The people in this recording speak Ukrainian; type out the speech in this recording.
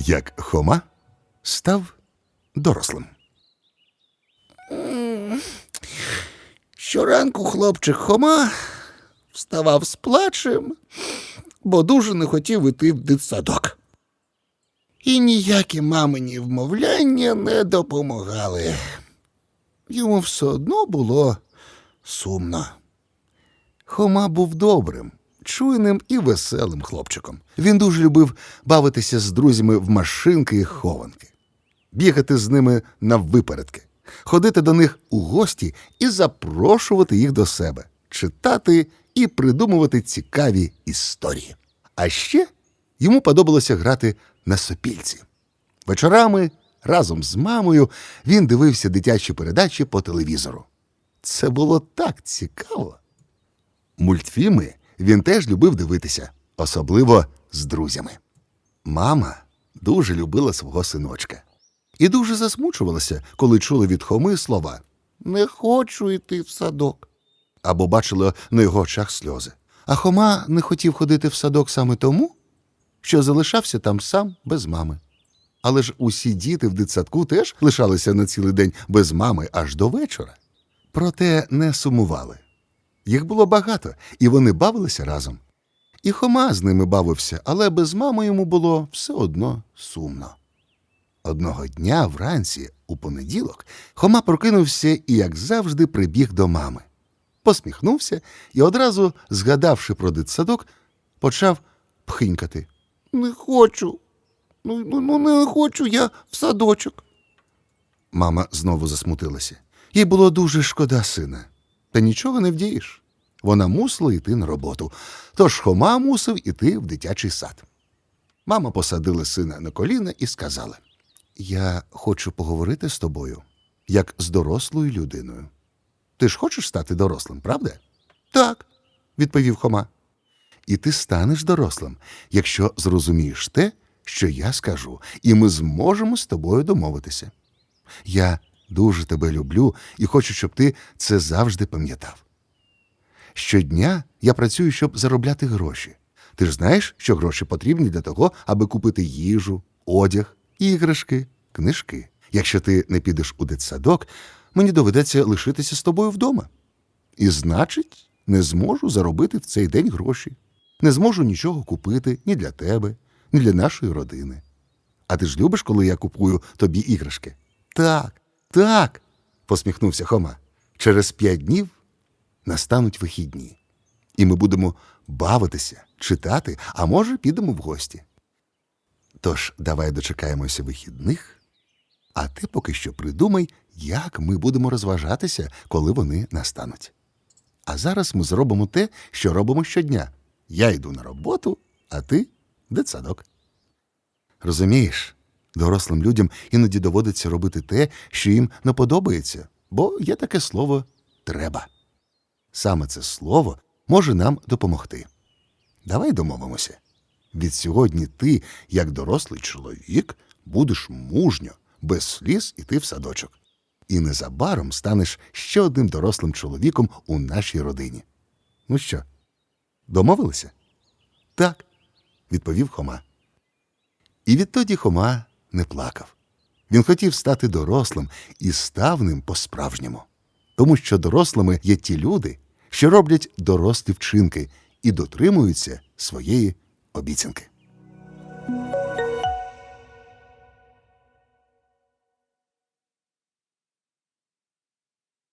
як Хома став дорослим. Щоранку хлопчик Хома вставав з плачем, бо дуже не хотів іти в дитсадок. І ніякі мамині вмовляння не допомагали. Йому все одно було сумно. Хома був добрим, чуйним і веселим хлопчиком. Він дуже любив бавитися з друзями в машинки і хованки, бігати з ними на випередки, ходити до них у гості і запрошувати їх до себе, читати і придумувати цікаві історії. А ще йому подобалося грати на сопільці. Вечорами разом з мамою він дивився дитячі передачі по телевізору. Це було так цікаво. Мультфільми він теж любив дивитися, особливо з друзями. Мама дуже любила свого синочка і дуже засмучувалася, коли чула від Хоми слова Не хочу йти в садок. або бачила на його очах сльози. А Хома не хотів ходити в садок саме тому, що залишався там сам без мами. Але ж усі діти в дитсадку теж лишалися на цілий день без мами аж до вечора. Проте не сумували. Їх було багато, і вони бавилися разом. І Хома з ними бавився, але без мами йому було все одно сумно. Одного дня вранці, у понеділок, Хома прокинувся і, як завжди, прибіг до мами. Посміхнувся і одразу, згадавши про дитсадок, почав пхинькати. Не хочу. Ну, ну, ну не хочу я в садочок. Мама знову засмутилася. Їй було дуже шкода сина. Та нічого не вдієш. Вона мусила йти на роботу, тож Хома мусив іти в дитячий сад. Мама посадила сина на коліна і сказала: Я хочу поговорити з тобою, як з дорослою людиною. Ти ж хочеш стати дорослим, правда? Так, відповів Хома. І ти станеш дорослим, якщо зрозумієш те, що я скажу, і ми зможемо з тобою домовитися. Я дуже тебе люблю і хочу, щоб ти це завжди пам'ятав. Щодня я працюю, щоб заробляти гроші. Ти ж знаєш, що гроші потрібні для того, аби купити їжу, одяг, іграшки, книжки. Якщо ти не підеш у дитсадок, мені доведеться лишитися з тобою вдома. І значить, не зможу заробити в цей день гроші. Не зможу нічого купити ні для тебе, ні для нашої родини. А ти ж любиш, коли я купую тобі іграшки? Так, так, посміхнувся Хома. Через п'ять днів настануть вихідні, і ми будемо бавитися, читати, а може, підемо в гості. Тож давай дочекаємося вихідних, а ти поки що придумай, як ми будемо розважатися, коли вони настануть. А зараз ми зробимо те, що робимо щодня. Я йду на роботу, а ти дитсадок. Розумієш, дорослим людям іноді доводиться робити те, що їм не подобається, бо є таке слово треба. Саме це слово може нам допомогти. Давай домовимося. Від сьогодні ти, як дорослий чоловік, будеш мужньо, без сліз іти в садочок. І незабаром станеш ще одним дорослим чоловіком у нашій родині. Ну що, домовилися? Так, відповів Хома. І відтоді Хома не плакав. Він хотів стати дорослим і став ним по-справжньому, тому що дорослими є ті люди, що роблять дорослі вчинки і дотримуються своєї обіцянки.